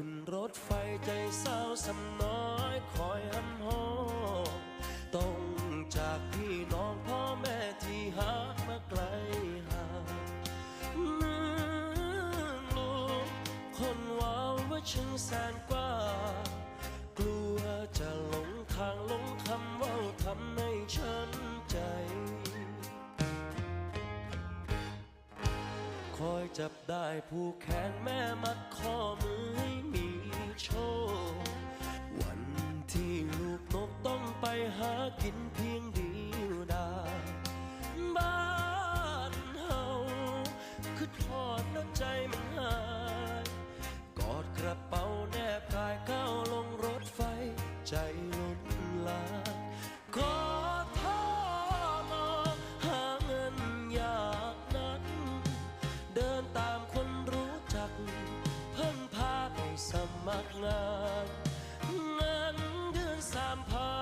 ขึ้นรถไฟใจเศร้าสำน้อยคอยหำหอต้องจากพี่น้องพ่อแม่ที่หามาไกลห่างเมื่อลูกคนว้าวว่าฉันแสนกว่า กลัวจะหลงทางหลงคำเว่าทำให้ฉันใจ คอยจับได้ผู้แขนแม่มัดคอ กินเพียงเดียวดายบ้านเฮาคือทอดแล้วใจมันหาย กอดกระเป๋าแนบกายเข้าลงรถไฟใจลดลาขอทอมาหาเงินอยากนั้น เดินตามคนรู้จัก เพิ่งพาไปสมัครงาน เงินเดือนสามพัน